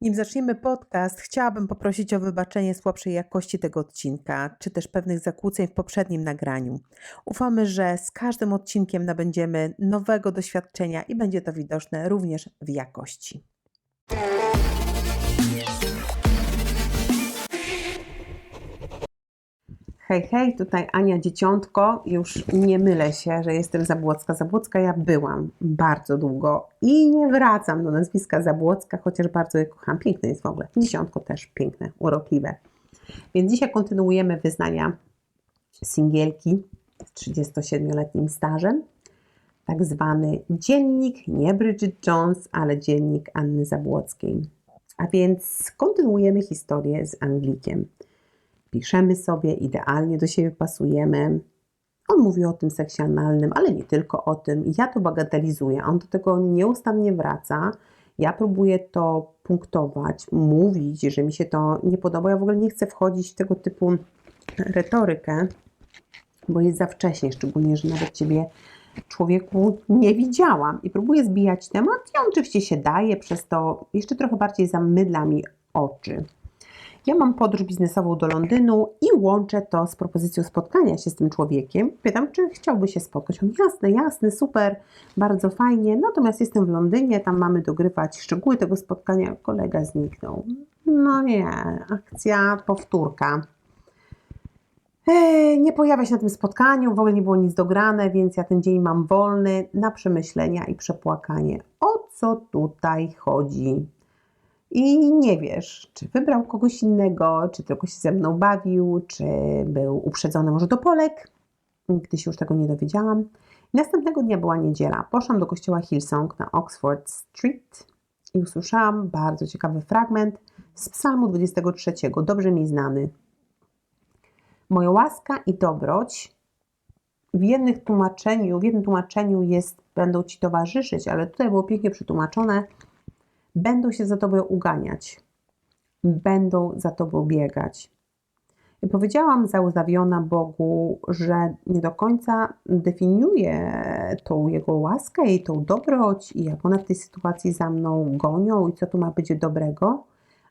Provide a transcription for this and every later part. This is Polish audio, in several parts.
Nim zaczniemy podcast, chciałabym poprosić o wybaczenie słabszej jakości tego odcinka, czy też pewnych zakłóceń w poprzednim nagraniu. Ufamy, że z każdym odcinkiem nabędziemy nowego doświadczenia i będzie to widoczne również w jakości. Hej, hej, tutaj Ania Dzieciątko. Już nie mylę się, że jestem Zabłocka. Zabłocka ja byłam bardzo długo i nie wracam do nazwiska Zabłocka, chociaż bardzo je kocham. Piękne jest w ogóle. Dziesiątko też piękne, urokliwe. Więc dzisiaj kontynuujemy wyznania singielki z 37-letnim stażem. Tak zwany dziennik, nie Bridget Jones, ale dziennik Anny Zabłockiej. A więc kontynuujemy historię z Anglikiem piszemy sobie, idealnie do siebie pasujemy. On mówi o tym seksie analnym, ale nie tylko o tym. Ja to bagatelizuję, on do tego nieustannie wraca. Ja próbuję to punktować, mówić, że mi się to nie podoba. Ja w ogóle nie chcę wchodzić w tego typu retorykę, bo jest za wcześnie, szczególnie, że nawet Ciebie człowieku nie widziałam. I próbuję zbijać temat i on oczywiście się daje, przez to jeszcze trochę bardziej zamydla mi oczy. Ja mam podróż biznesową do Londynu i łączę to z propozycją spotkania się z tym człowiekiem. Pytam, czy chciałby się spotkać. On, jasne, jasne, super, bardzo fajnie. Natomiast jestem w Londynie, tam mamy dogrywać szczegóły tego spotkania. Kolega zniknął. No nie, akcja, powtórka. Ej, nie pojawia się na tym spotkaniu, w ogóle nie było nic dograne, więc ja ten dzień mam wolny na przemyślenia i przepłakanie. O co tutaj chodzi? I nie wiesz, czy wybrał kogoś innego, czy tylko się ze mną bawił, czy był uprzedzony może do Polek. Nigdy się już tego nie dowiedziałam. I następnego dnia była niedziela. Poszłam do kościoła Hillsong na Oxford Street i usłyszałam bardzo ciekawy fragment z Psalmu 23, dobrze mi znany. Moja łaska i dobroć w jednym tłumaczeniu, w jednym tłumaczeniu jest, będą Ci towarzyszyć, ale tutaj było pięknie przetłumaczone, będą się za Tobą uganiać, będą za Tobą biegać. I powiedziałam zauzawiona Bogu, że nie do końca definiuje tą Jego łaskę i tą dobroć i jak one w tej sytuacji za mną gonią i co tu ma być dobrego,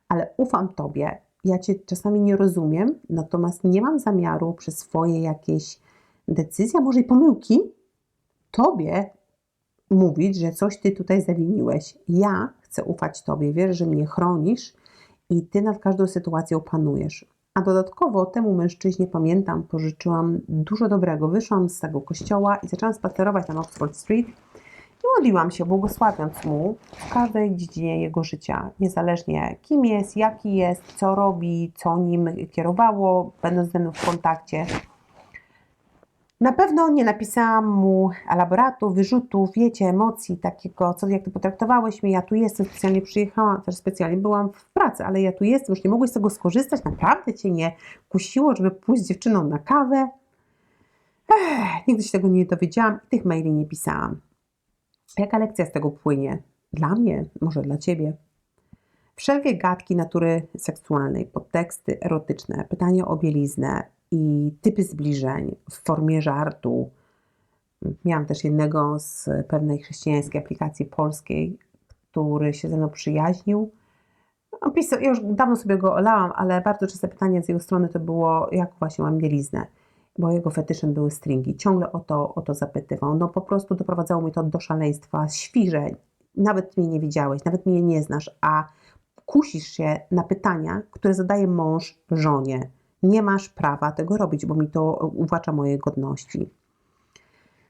ale ufam Tobie. Ja Cię czasami nie rozumiem, natomiast nie mam zamiaru przez swoje jakieś decyzje, a może i pomyłki, Tobie mówić, że coś Ty tutaj zawiniłeś. Ja chcę ufać Tobie, wierzę, że mnie chronisz i Ty nad każdą sytuacją panujesz. A dodatkowo temu mężczyźnie, pamiętam, pożyczyłam dużo dobrego. Wyszłam z tego kościoła i zaczęłam spacerować na Oxford Street i modliłam się, błogosławiąc mu w każdej dziedzinie jego życia, niezależnie kim jest, jaki jest, co robi, co nim kierowało, będąc ze mną w kontakcie. Na pewno nie napisałam mu elaboratu, wyrzutów, wiecie, emocji, takiego, co, jak ty potraktowałeś mnie, ja tu jestem, specjalnie przyjechałam, też specjalnie byłam w pracy, ale ja tu jestem, już nie mogłeś z tego skorzystać, naprawdę cię nie kusiło, żeby pójść z dziewczyną na kawę. Ech, nigdy się tego nie dowiedziałam i tych maili nie pisałam. Jaka lekcja z tego płynie? Dla mnie, może dla ciebie. Wszelkie gadki natury seksualnej, podteksty erotyczne, pytania o bieliznę, i typy zbliżeń w formie żartu. Miałam też jednego z pewnej chrześcijańskiej aplikacji polskiej, który się ze mną przyjaźnił. On ja już dawno sobie go olałam, ale bardzo częste pytanie z jego strony to było, jak właśnie mam bieliznę, bo jego fetyszem były stringi. Ciągle o to, o to zapytywał. No po prostu doprowadzało mnie to do szaleństwa, świżeń. Nawet mnie nie widziałeś, nawet mnie nie znasz, a kusisz się na pytania, które zadaje mąż żonie nie masz prawa tego robić, bo mi to uwłacza mojej godności.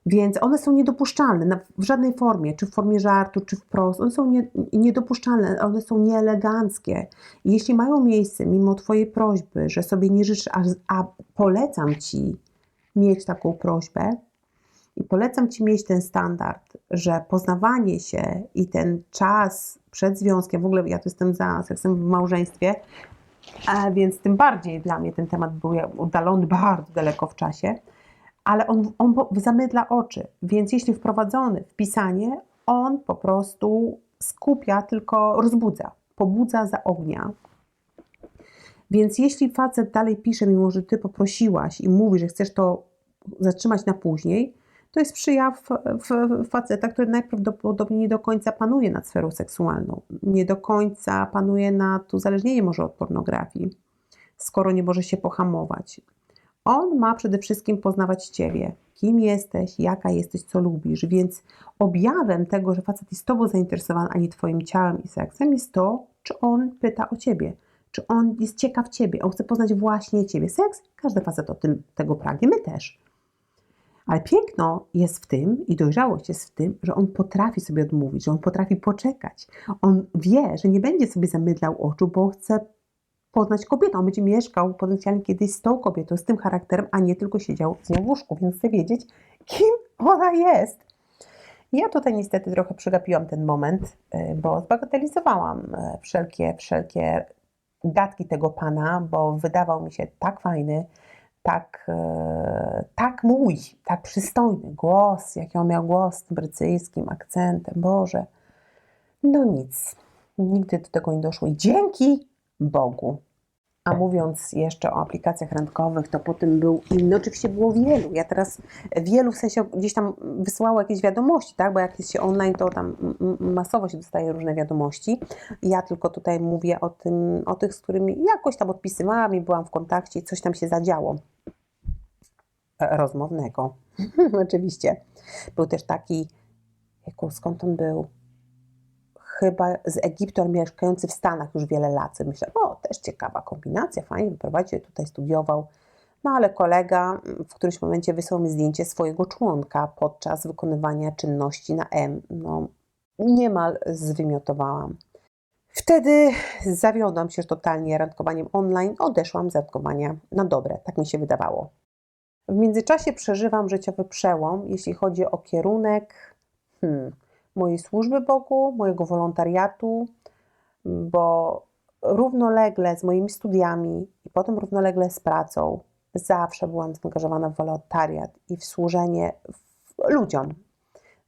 Więc one są niedopuszczalne w żadnej formie, czy w formie żartu, czy wprost. One są nie, niedopuszczalne, one są nieeleganckie. Jeśli mają miejsce, mimo Twojej prośby, że sobie nie życzysz, a, a polecam Ci mieć taką prośbę i polecam Ci mieć ten standard, że poznawanie się i ten czas przed związkiem, w ogóle ja tu jestem za seksem w małżeństwie, a więc tym bardziej dla mnie ten temat był oddalony bardzo daleko w czasie, ale on, on zamydla oczy. Więc jeśli wprowadzony w pisanie, on po prostu skupia, tylko rozbudza, pobudza za ognia. Więc jeśli facet dalej pisze, mimo że ty poprosiłaś i mówi, że chcesz to zatrzymać na później, To jest przejaw faceta, który najprawdopodobniej nie do końca panuje nad sferą seksualną, nie do końca panuje nad uzależnieniem może od pornografii, skoro nie może się pohamować. On ma przede wszystkim poznawać Ciebie, kim jesteś, jaka jesteś, co lubisz, więc objawem tego, że facet jest Tobą zainteresowany, a nie Twoim ciałem i seksem, jest to, czy on pyta o Ciebie, czy on jest ciekaw Ciebie, on chce poznać właśnie Ciebie. Seks, każdy facet o tym, tego pragnie, my też. Ale piękno jest w tym i dojrzałość jest w tym, że on potrafi sobie odmówić, że on potrafi poczekać. On wie, że nie będzie sobie zamydlał oczu, bo chce poznać kobietę. On będzie mieszkał potencjalnie kiedyś z tą kobietą, z tym charakterem, a nie tylko siedział z nią w łóżku, więc chce wiedzieć, kim ona jest. Ja tutaj niestety trochę przegapiłam ten moment, y, bo zbagatelizowałam y, wszelkie, wszelkie gadki tego pana, bo wydawał mi się tak fajny, tak, y, tak mój, tak przystojny głos, jaki on miał głos z tym brytyjskim akcentem. Boże, no nic, nigdy do tego nie doszło i dzięki Bogu. A mówiąc jeszcze o aplikacjach randkowych, to potem był inny. Oczywiście było wielu. Ja teraz wielu w sensie gdzieś tam wysyłało jakieś wiadomości, tak? Bo jak jest się online, to tam masowo się dostaje różne wiadomości. Ja tylko tutaj mówię o tym, o tych, z którymi jakoś tam odpisywałam i byłam w kontakcie i coś tam się zadziało. Rozmownego. Oczywiście. Był też taki, jaką, skąd on był? chyba z Egiptu, mieszkający w Stanach już wiele lat. Myślę, o, też ciekawa kombinacja, fajnie, wyprowadził tutaj, studiował. No ale kolega w którymś momencie wysłał mi zdjęcie swojego członka podczas wykonywania czynności na M. No, niemal zwymiotowałam. Wtedy zawiodłam się totalnie randkowaniem online, odeszłam z randkowania na dobre, tak mi się wydawało. W międzyczasie przeżywam życiowy przełom, jeśli chodzi o kierunek. Hmm, mojej służby Bogu, mojego wolontariatu, bo równolegle z moimi studiami i potem równolegle z pracą zawsze byłam zaangażowana w wolontariat i w służenie ludziom.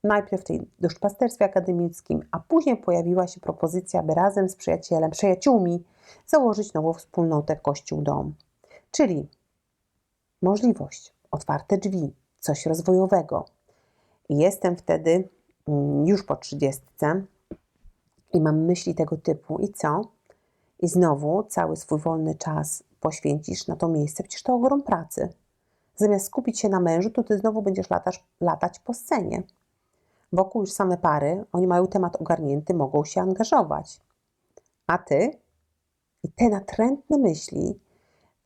Najpierw w tej duszpasterstwie akademickim, a później pojawiła się propozycja, by razem z przyjacielem, przyjaciółmi założyć nową wspólnotę Kościół Dom. Czyli możliwość, otwarte drzwi, coś rozwojowego. Jestem wtedy Mm, już po trzydziestce i mam myśli tego typu i co? I znowu cały swój wolny czas poświęcisz na to miejsce, przecież to ogrom pracy. Zamiast skupić się na mężu, to ty znowu będziesz latać, latać po scenie. Wokół już same pary, oni mają temat ogarnięty, mogą się angażować. A ty? I te natrętne myśli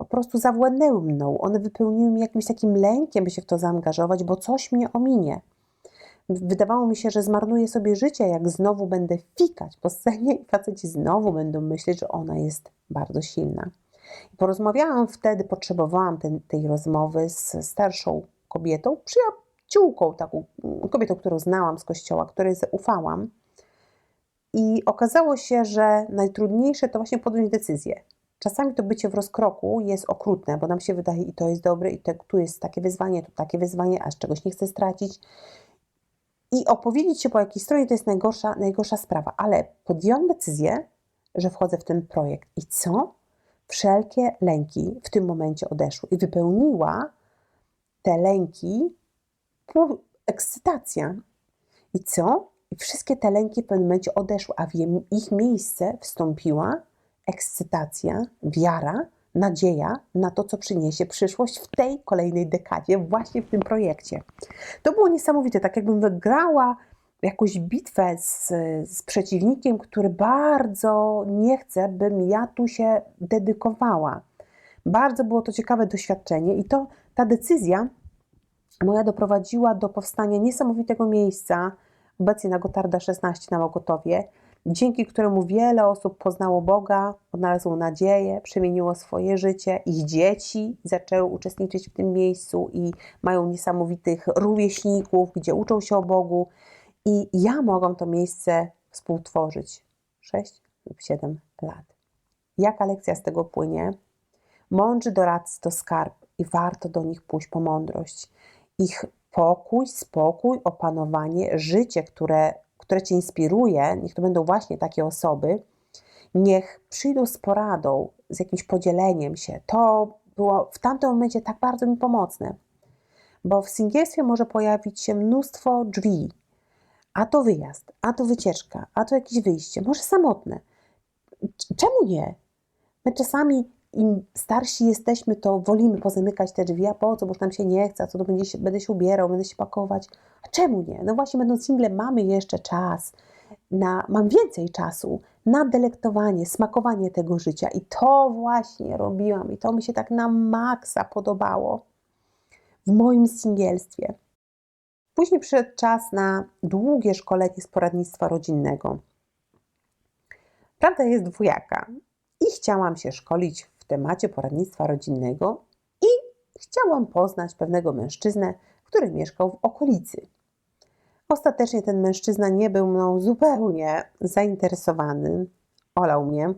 po prostu zawładnęły mną. One wypełniły mnie jakimś takim lękiem, by się w to zaangażować, bo coś mnie ominie. Wydawało mi się, że zmarnuję sobie życie, jak znowu będę fikać po scenie i faceci znowu będą myśleć, że ona jest bardzo silna. I porozmawiałam wtedy, potrzebowałam ten, tej rozmowy z starszą kobietą, przyjaciółką, taką kobietą, którą znałam z kościoła, której zaufałam. I okazało się, że najtrudniejsze to właśnie podjąć decyzję. Czasami to bycie w rozkroku jest okrutne, bo nam się wydaje, i to jest dobre, i te, tu jest takie wyzwanie, tu takie wyzwanie, aż czegoś nie chcę stracić i opowiedzieć się po jakiej stronie to jest najgorsza, najgorsza sprawa, ale podjęłam decyzję, że wchodzę w ten projekt. I co? Wszelkie lęki w tym momencie odeszły i wypełniła te lęki ekscytacja. I co? I wszystkie te lęki w pewnym momencie odeszły, a w ich miejsce wstąpiła ekscytacja, wiara, nadzieja na to, co przyniesie przyszłość w tej kolejnej dekadzie, właśnie w tym projekcie. To było niesamowite, tak jakbym wygrała jakąś bitwę z, z przeciwnikiem, który bardzo nie chce, bym ja tu się dedykowała. Bardzo było to ciekawe doświadczenie i to ta decyzja moja doprowadziła do powstania niesamowitego miejsca, obecnie na Gotarda 16 na Mogotowie, dzięki któremu wiele osób poznało Boga, odnalazło nadzieję, przemieniło swoje życie. Ich dzieci zaczęły uczestniczyć w tym miejscu i mają niesamowitych rówieśników, gdzie uczą się o Bogu. I ja mogłam to miejsce współtworzyć 6 lub 7 lat. Jaka lekcja z tego płynie? Mądrzy doradcy to skarb i warto do nich pójść po mądrość. Ich pokój, spokój, opanowanie, życie, które które Cię inspiruje, niech to będą właśnie takie osoby, niech przyjdą z poradą, z jakimś podzieleniem się. To było w tamtym momencie tak bardzo mi pomocne, Bo w singielstwie może pojawić się mnóstwo drzwi. A to wyjazd, a to wycieczka, a to jakieś wyjście, może samotne. Czemu nie? My czasami im starsi jesteśmy, to wolimy pozamykać te drzwi, a po co, bo już nam się nie chce, a co to będzie się, będę się ubierał, będę się pakować. A czemu nie? No właśnie będąc singlem mamy jeszcze czas, na, mam więcej czasu na delektowanie, smakowanie tego życia i to właśnie robiłam i to mi się tak na maksa podobało w moim singielstwie. Później przyszedł czas na długie szkolenie z poradnictwa rodzinnego. Prawda jest dwojaka i chciałam się szkolić w temacie poradnictwa rodzinnego i chciałam poznać pewnego mężczyznę, który mieszkał w okolicy. Ostatecznie ten mężczyzna nie był mną zupełnie zainteresowany, olał mnie,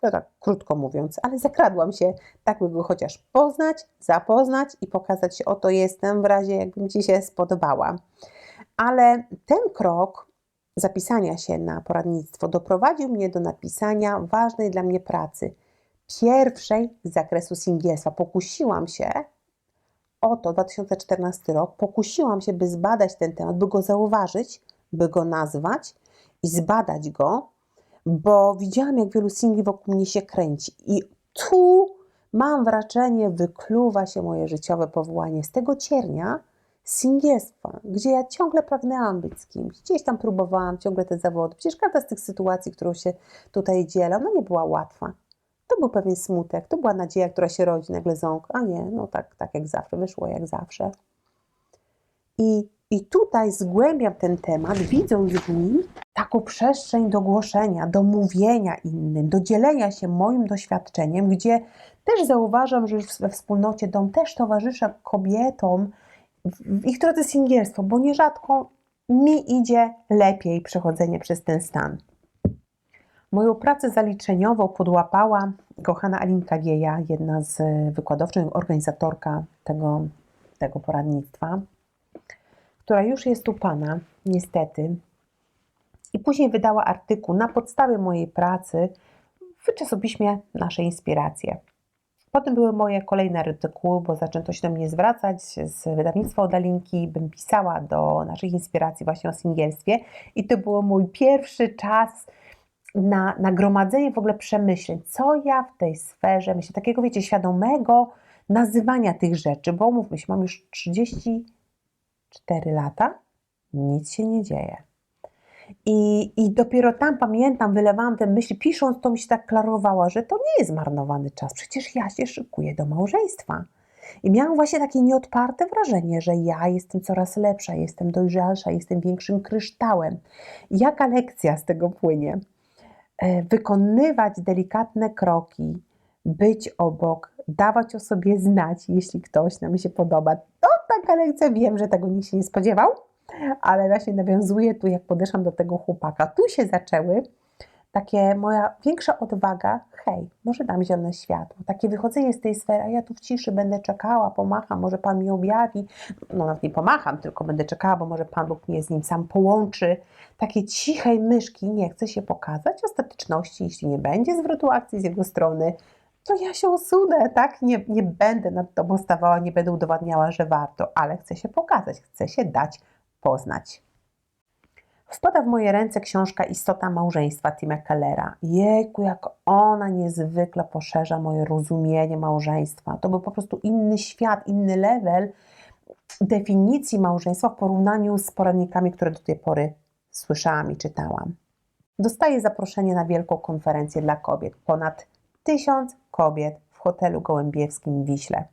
to tak krótko mówiąc, ale zakradłam się, tak by go chociaż poznać, zapoznać i pokazać się, oto jestem, w razie jakbym Ci się spodobała. Ale ten krok zapisania się na poradnictwo doprowadził mnie do napisania ważnej dla mnie pracy, pierwszej z zakresu singielstwa. Pokusiłam się o to, 2014 rok, pokusiłam się, by zbadać ten temat, by go zauważyć, by go nazwać i zbadać go, bo widziałam, jak wielu singli wokół mnie się kręci. I tu mam wrażenie, wykluwa się moje życiowe powołanie z tego ciernia singielstwa, gdzie ja ciągle pragnęłam być z kimś. Gdzieś tam próbowałam ciągle te zawody. Przecież każda z tych sytuacji, którą się tutaj dzielę, no nie była łatwa. To był pewien smutek, to była nadzieja, która się rodzi nagle ząg. A nie, no tak, tak jak zawsze, wyszło jak zawsze. I, I tutaj zgłębiam ten temat, widząc w nim taką przestrzeń do głoszenia, do mówienia innym, do dzielenia się moim doświadczeniem, gdzie też zauważam, że już we wspólnocie dom też towarzyszę kobietom w ich drodze singielstwo, bo nierzadko mi idzie lepiej przechodzenie przez ten stan. Moją pracę zaliczeniową podłapała kochana Alinka Wieja, jedna z wykładowczyń, organizatorka tego, tego poradnictwa, która już jest u Pana, niestety. I później wydała artykuł na podstawie mojej pracy w czasopiśmie Nasze Inspiracje. Potem były moje kolejne artykuły, bo zaczęto się do mnie zwracać z wydawnictwa od Alinki, bym pisała do naszych inspiracji właśnie o singielstwie i to był mój pierwszy czas na nagromadzenie w ogóle przemyśleń, co ja w tej sferze, myślę, takiego, wiecie, świadomego nazywania tych rzeczy, bo mówmy się, mam już 34 lata, nic się nie dzieje. I, I dopiero tam pamiętam, wylewałam te myśli, pisząc to mi się tak klarowała, że to nie jest zmarnowany czas, przecież ja się szykuję do małżeństwa. I miałam właśnie takie nieodparte wrażenie, że ja jestem coraz lepsza, jestem dojrzalsza, jestem większym kryształem. Jaka lekcja z tego płynie? E, wykonywać delikatne kroki, być obok, dawać o sobie znać, jeśli ktoś nam się podoba. To taka lekcja, wiem, że tego nikt się nie spodziewał, ale właśnie nawiązuję tu, jak podeszłam do tego chłopaka. Tu się zaczęły takie moja większa odwaga, hej, może dam zielone światło, takie wychodzenie z tej sfery, a ja tu w ciszy będę czekała, pomacham, może Pan mi objawi, no nawet nie pomacham, tylko będę czekała, bo może Pan Bóg mnie z nim sam połączy. Takie cichej myszki, nie chcę się pokazać, ostateczności, jeśli nie będzie zwrotu akcji z jego strony, to ja się usunę, tak? Nie, nie będę nad Tobą stawała, nie będę udowadniała, że warto, ale chcę się pokazać, chcę się dać poznać. Wpada w moje ręce książka Istota małżeństwa Tima Kellera. Jejku, jak ona niezwykle poszerza moje rozumienie małżeństwa. To był po prostu inny świat, inny level definicji małżeństwa w porównaniu z poradnikami, które do tej pory słyszałam i czytałam. Dostaję zaproszenie na wielką konferencję dla kobiet. Ponad tysiąc kobiet w hotelu gołębiewskim w Wiśle.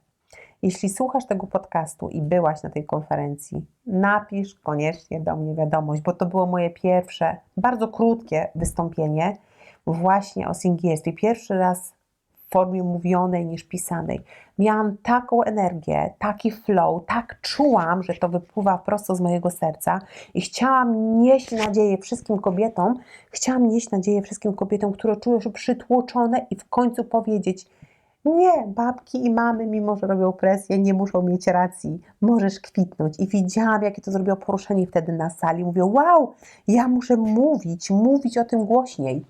Jeśli słuchasz tego podcastu i byłaś na tej konferencji, napisz koniecznie do mnie wiadomość, bo to było moje pierwsze, bardzo krótkie wystąpienie właśnie o singielstwie. Pierwszy raz w formie mówionej niż pisanej. Miałam taką energię, taki flow, tak czułam, że to wypływa prosto z mojego serca i chciałam nieść nadzieję wszystkim kobietom, chciałam nieść nadzieję wszystkim kobietom, które czują się przytłoczone i w końcu powiedzieć – nie, babki i mamy, mimo że robią presję, nie muszą mieć racji. Możesz kwitnąć. I widziałam, jakie to zrobiło poruszenie wtedy na sali. Mówię, wow, ja muszę mówić, mówić o tym głośniej.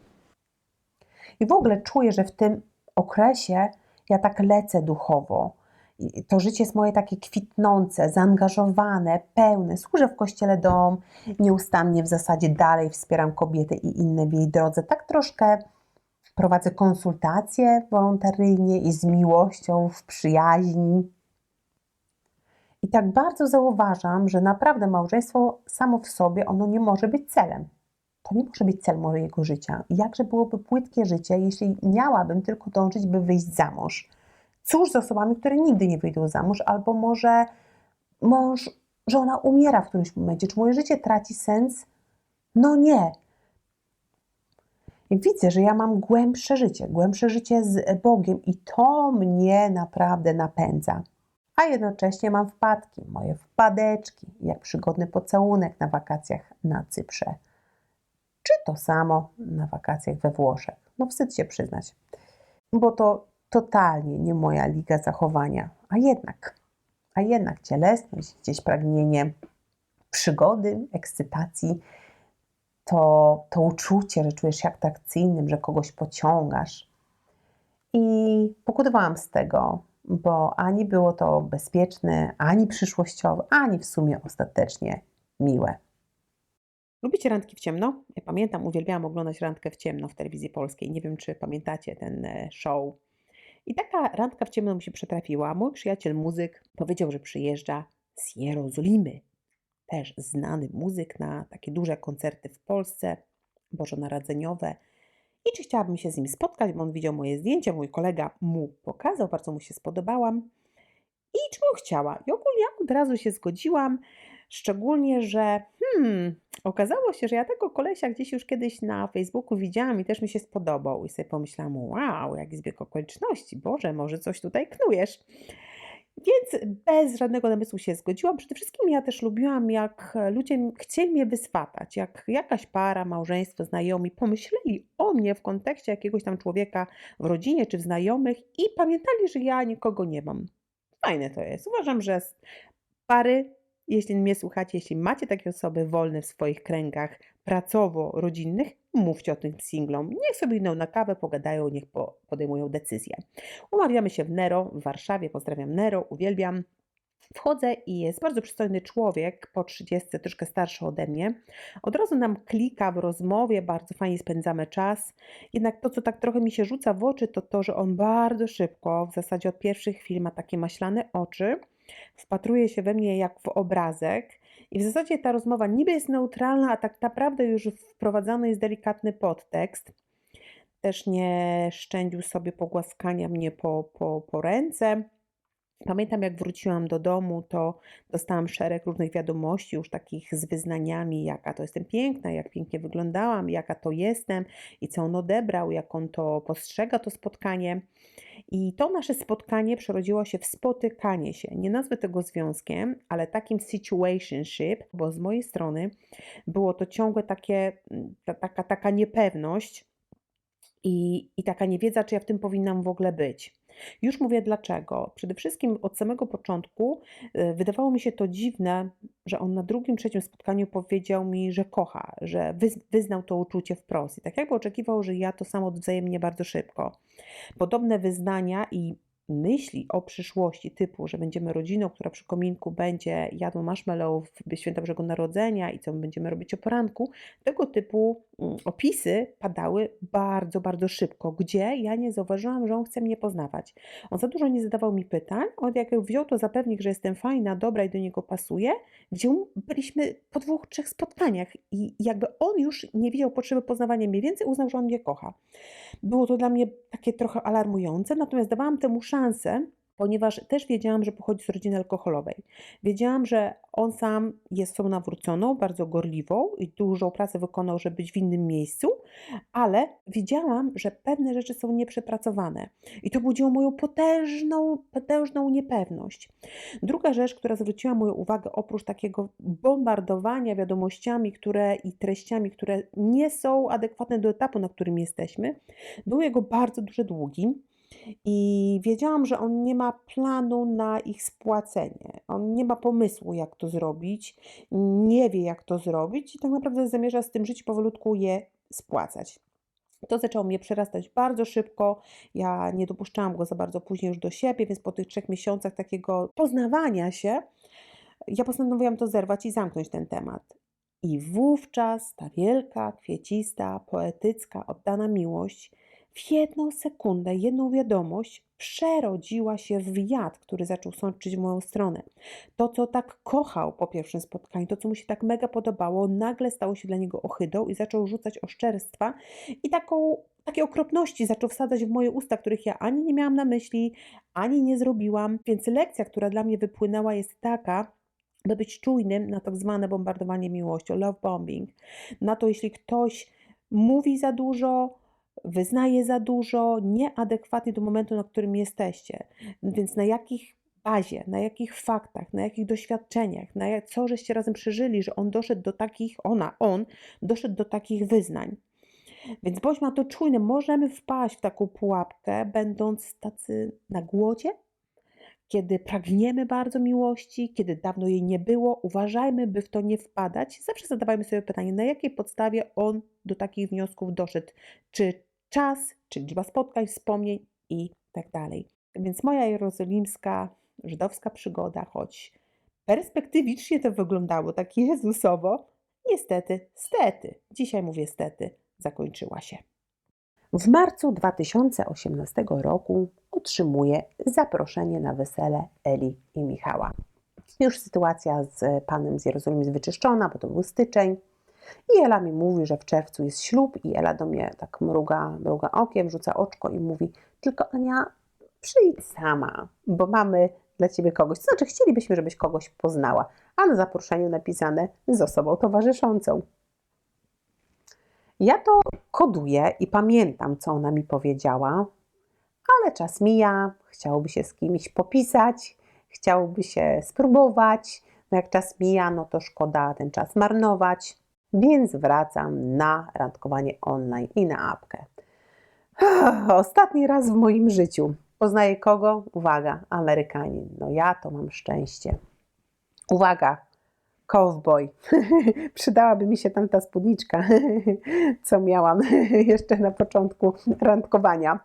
I w ogóle czuję, że w tym okresie ja tak lecę duchowo. i to życie jest moje takie kwitnące, zaangażowane, pełne. Służę w kościele dom, nieustannie w zasadzie dalej wspieram kobietę i inne w jej drodze. Tak troszkę prowadzę konsultacje wolontaryjnie i z miłością, w przyjaźni. I tak bardzo zauważam, że naprawdę małżeństwo samo w sobie ono nie może być celem. To nie może być cel mojego życia. Jakże byłoby płytkie życie, jeśli miałabym tylko dążyć, by wyjść za mąż. Cóż z osobami, które nigdy nie wyjdą za mąż, albo może mąż, żona umiera w którymś momencie. Czy moje życie traci sens? No nie. I widzę, że ja mam głębsze życie, głębsze życie z Bogiem i to mnie naprawdę napędza. A jednocześnie mam wpadki, moje wpadeczki, jak przygodny pocałunek na wakacjach na Cyprze. Czy to samo na wakacjach we Włoszech? No wstyd się przyznać, bo to totalnie nie moja liga zachowania. A jednak, a jednak cielesność, gdzieś pragnienie przygody, ekscytacji, to, to uczucie, że czujesz się atrakcyjnym, że kogoś pociągasz. I pokutowałam z tego, bo ani było to bezpieczne, ani przyszłościowe, ani w sumie ostatecznie miłe. Lubicie randki w ciemno? Ja pamiętam, uwielbiałam oglądać randkę w ciemno w telewizji polskiej. Nie wiem, czy pamiętacie ten e, show. I taka randka w ciemno mi się przytrafiła. Mój przyjaciel muzyk powiedział, że przyjeżdża z Jerozolimy. Też znany muzyk na takie duże koncerty w Polsce, bożonarodzeniowe. I czy chciałabym się z nim spotkać, bo on widział moje zdjęcia, mój kolega mu pokazał, bardzo mu się spodobałam. I czy bym chciała? I ogólnie od razu się zgodziłam, szczególnie, że hmm, okazało się, że ja tego kolesia gdzieś już kiedyś na Facebooku widziałam i też mi się spodobał. I sobie pomyślałam, wow, jaki zbieg okoliczności, Boże, może coś tutaj knujesz. Więc bez żadnego namysłu się zgodziłam. Przede wszystkim ja też lubiłam, jak ludzie chcieli mnie wyswatać, jak jakaś para, małżeństwo, znajomi pomyśleli o mnie w kontekście jakiegoś tam człowieka w rodzinie czy w znajomych i pamiętali, że ja nikogo nie mam. Fajne to jest. Uważam, że pary, jeśli mnie słuchacie, jeśli macie takie osoby wolne w swoich kręgach pracowo-rodzinnych, mówcie o tym singlom. Niech sobie idą na kawę, pogadają, niech podejmują decyzje. Umawiamy się w Nero w Warszawie. Pozdrawiam Nero, uwielbiam. Wchodzę i jest bardzo przystojny człowiek, po 30, troszkę starszy ode mnie. Od razu nam klika w rozmowie, bardzo fajnie spędzamy czas. Jednak to, co tak trochę mi się rzuca w oczy, to to, że on bardzo szybko, w zasadzie od pierwszych chwil ma takie maślane oczy, wpatruje się we mnie jak w obrazek. I w zasadzie ta rozmowa niby jest neutralna, a tak naprawdę już wprowadzany jest delikatny podtekst. Też nie szczędził sobie pogłaskania mnie po, po, po ręce. Pamiętam, jak wróciłam do domu, to dostałam szereg różnych wiadomości, już takich z wyznaniami, jaka to jestem piękna, jak pięknie wyglądałam, jaka to jestem i co on odebrał, jak on to postrzega, to spotkanie. I to nasze spotkanie przerodziło się w spotykanie się. Nie nazwę tego związkiem, ale takim situationship, bo z mojej strony było to ciągłe takie, ta, taka, taka niepewność i, i taka niewiedza, czy ja w tym powinnam w ogóle być. Już mówię dlaczego. Przede wszystkim od samego początku e, wydawało mi się to dziwne, że on na drugim, trzecim spotkaniu powiedział mi, że kocha, że wyznał to uczucie wprost. I tak jakby oczekiwał, że ja to samo wzajemnie bardzo szybko. Podobne wyznania i myśli o przyszłości, typu, że będziemy rodziną, która przy kominku będzie jadła marshmallow w święta Bożego Narodzenia i co będziemy robić o poranku, tego typu opisy padały bardzo, bardzo szybko, gdzie ja nie zauważyłam, że on chce mnie poznawać. On za dużo nie zadawał mi pytań, on jak wziął to zapewnik, że jestem fajna, dobra i do niego pasuje, gdzie byliśmy po dwóch, trzech spotkaniach i jakby on już nie widział potrzeby poznawania mnie więcej, uznał, że on mnie kocha. Było to dla mnie takie trochę alarmujące, natomiast dawałam temu szansę, ponieważ też wiedziałam, że pochodzi z rodziny alkoholowej. Wiedziałam, że on sam jest osobą nawróconą, bardzo gorliwą i dużą pracę wykonał, żeby być w innym miejscu, ale wiedziałam, że pewne rzeczy są nieprzepracowane i to budziło moją potężną, potężną niepewność. Druga rzecz, która zwróciła moją uwagę, oprócz takiego bombardowania wiadomościami które, i treściami, które nie są adekwatne do etapu, na którym jesteśmy, były jego bardzo duże długi i wiedziałam, że on nie ma planu na ich spłacenie. On nie ma pomysłu, jak to zrobić, nie wie, jak to zrobić, i tak naprawdę zamierza z tym żyć powolutku je spłacać. To zaczęło mnie przerastać bardzo szybko. Ja nie dopuszczałam go za bardzo później już do siebie, więc po tych trzech miesiącach takiego poznawania się, ja postanowiłam to zerwać i zamknąć ten temat. I wówczas ta wielka, kwiecista, poetycka, oddana miłość w jedną sekundę, jedną wiadomość przerodziła się w wiatr, który zaczął sączyć w moją stronę. To, co tak kochał po pierwszym spotkaniu, to, co mu się tak mega podobało, nagle stało się dla niego ohydą i zaczął rzucać oszczerstwa i taką, takie okropności zaczął wsadzać w moje usta, których ja ani nie miałam na myśli, ani nie zrobiłam. Więc lekcja, która dla mnie wypłynęła, jest taka, by być czujnym na tak zwane bombardowanie miłością, love bombing. Na to, jeśli ktoś mówi za dużo, wyznaje za dużo, nieadekwatnie do momentu, na którym jesteście. Więc na jakich bazie, na jakich faktach, na jakich doświadczeniach, na jak, co żeście razem przeżyli, że on doszedł do takich, ona, on doszedł do takich wyznań. Więc bądźmy na to czujne, możemy wpaść w taką pułapkę, będąc tacy na głodzie, kiedy pragniemy bardzo miłości, kiedy dawno jej nie było, uważajmy, by w to nie wpadać. Zawsze zadawajmy sobie pytanie, na jakiej podstawie on do takich wniosków doszedł. Czy czas, czy liczba spotkań, wspomnień i tak dalej. Więc moja jerozolimska, żydowska przygoda, choć perspektywicznie to wyglądało tak jezusowo, niestety, stety, dzisiaj mówię stety, zakończyła się. W marcu 2018 roku otrzymuję zaproszenie na wesele Eli i Michała. Już sytuacja z panem z Jerozolimy jest wyczyszczona, bo to był styczeń. I Ela mi mówi, że w czerwcu jest ślub i Ela do mnie tak mruga, mruga okiem, rzuca oczko i mówi tylko Ania, przyjdź sama, bo mamy dla Ciebie kogoś. To znaczy chcielibyśmy, żebyś kogoś poznała, a na zaproszeniu napisane z osobą towarzyszącą. Ja to koduję i pamiętam, co ona mi powiedziała, ale czas mija, chciałoby się z kimś popisać, chciałoby się spróbować. No jak czas mija, no to szkoda ten czas marnować, więc wracam na randkowanie online i na apkę. Ostatni raz w moim życiu. Poznaję kogo? Uwaga, Amerykanin. No ja to mam szczęście. Uwaga, Cowboy. Przydałaby mi się tam ta spódniczka, co miałam jeszcze na początku randkowania.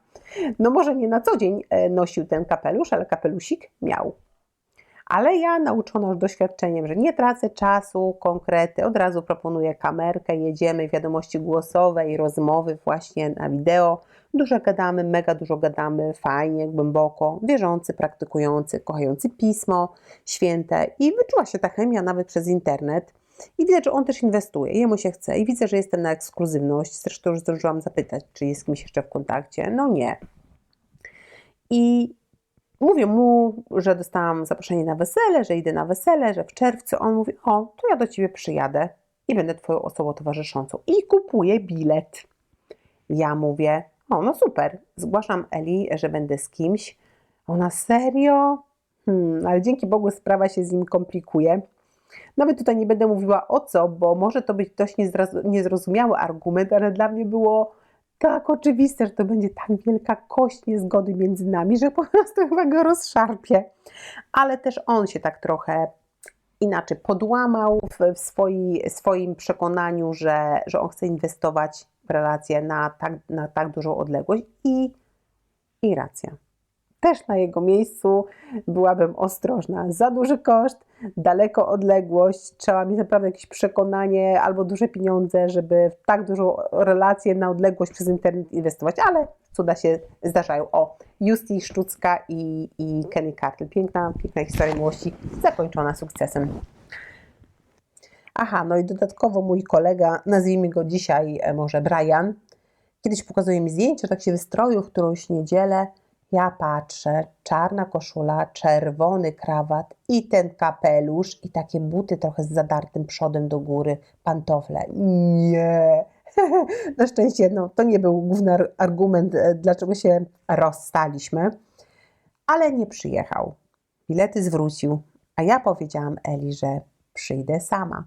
No może nie na co dzień e, nosił ten kapelusz, ale kapelusik miał. Ale ja nauczona już doświadczeniem, że nie tracę czasu, konkrety, od razu proponuję kamerkę, jedziemy, wiadomości głosowe i rozmowy właśnie na wideo. Dużo gadamy, mega dużo gadamy, fajnie, głęboko, wierzący, praktykujący, kochający pismo święte i wyczuła się ta chemia nawet przez internet. I widać, że on też inwestuje, jemu się chce i widzę, że jestem na ekskluzywność. Zresztą już zdążyłam zapytać, czy jest z kimś jeszcze w kontakcie. No nie. I mówię mu, że dostałam zaproszenie na wesele, że idę na wesele, że w czerwcu. On mówi: O, to ja do ciebie przyjadę i będę twoją osobą towarzyszącą. I kupuję bilet. Ja mówię: O, no super. Zgłaszam Eli, że będę z kimś. Ona serio? Hmm, ale dzięki Bogu sprawa się z nim komplikuje. Nawet tutaj nie będę mówiła o co, bo może to być dość niezrozumiały argument, ale dla mnie było tak oczywiste, że to będzie tak wielka kość niezgody między nami, że po prostu chyba go rozszarpie. Ale też on się tak trochę inaczej podłamał w swoi, swoim przekonaniu, że, że on chce inwestować w relacje na tak, na tak dużą odległość i, i racja też na jego miejscu byłabym ostrożna. Za duży koszt, daleko odległość, trzeba mieć naprawdę jakieś przekonanie albo duże pieniądze, żeby w tak dużą relację na odległość przez internet inwestować, ale cuda się zdarzają. O, Justy Sztucka i, i Kenny Cartel. Piękna, piękna historia miłości, zakończona sukcesem. Aha, no i dodatkowo mój kolega, nazwijmy go dzisiaj e, może Brian, kiedyś pokazuje mi zdjęcie, tak się wystroił w którąś niedzielę, ja patrzę, czarna koszula, czerwony krawat i ten kapelusz i takie buty trochę z zadartym przodem do góry, pantofle. Nie! Na szczęście no, to nie był główny argument, e, dlaczego się rozstaliśmy, ale nie przyjechał. Bilety zwrócił, a ja powiedziałam Eli, że przyjdę sama.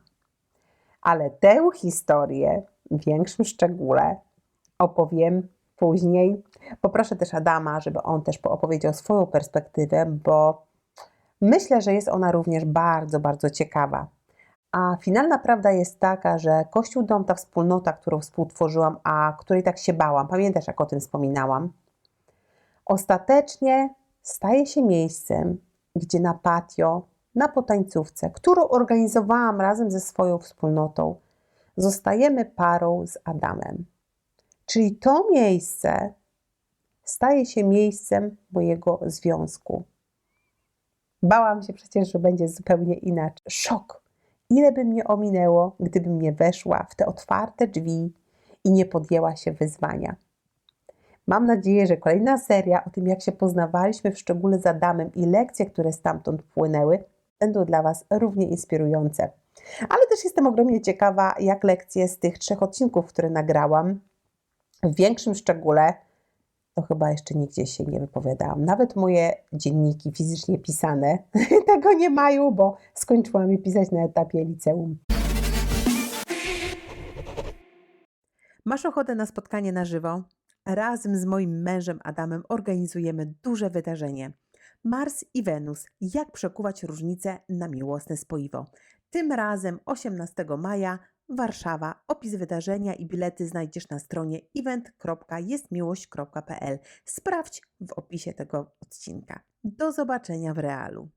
Ale tę historię w większym szczególe opowiem później. Poproszę też Adama, żeby on też opowiedział swoją perspektywę, bo myślę, że jest ona również bardzo, bardzo ciekawa. A finalna prawda jest taka, że Kościół Dom, ta wspólnota, którą współtworzyłam, a której tak się bałam, pamiętasz, jak o tym wspominałam, ostatecznie staje się miejscem, gdzie na patio, na potańcówce, którą organizowałam razem ze swoją wspólnotą, zostajemy parą z Adamem. Czyli to miejsce staje się miejscem mojego związku. Bałam się przecież, że będzie zupełnie inaczej. Szok! Ile by mnie ominęło, gdybym nie weszła w te otwarte drzwi i nie podjęła się wyzwania. Mam nadzieję, że kolejna seria o tym, jak się poznawaliśmy, w szczególe z Adamem i lekcje, które stamtąd płynęły, będą dla Was równie inspirujące. Ale też jestem ogromnie ciekawa, jak lekcje z tych trzech odcinków, które nagrałam, w większym szczególe, to chyba jeszcze nigdzie się nie wypowiadałam. Nawet moje dzienniki fizycznie pisane tego nie mają, bo skończyłam je pisać na etapie liceum. Masz ochotę na spotkanie na żywo? Razem z moim mężem Adamem organizujemy duże wydarzenie. Mars i Wenus. Jak przekuwać różnice na miłosne spoiwo. Tym razem 18 maja Warszawa. Opis wydarzenia i bilety znajdziesz na stronie event.jestmiłość.pl. Sprawdź w opisie tego odcinka. Do zobaczenia w realu.